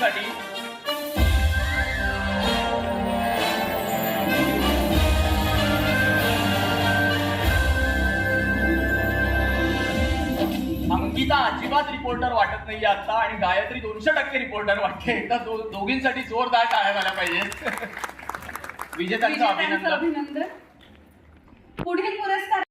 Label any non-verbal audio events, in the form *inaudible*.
दोघींसाठी अंकिता अजिबात रिपोर्टर वाटत नाही आता आणि गायत्री दोनशे टक्के रिपोर्टर वाटते. एकदा दो- दोघींसाठी जोरदार टाळ्या झाल्या पाहिजेत. *laughs* विजेत्यांचं अभिनंदन. अभिनंदन. पुढील पुरस्कार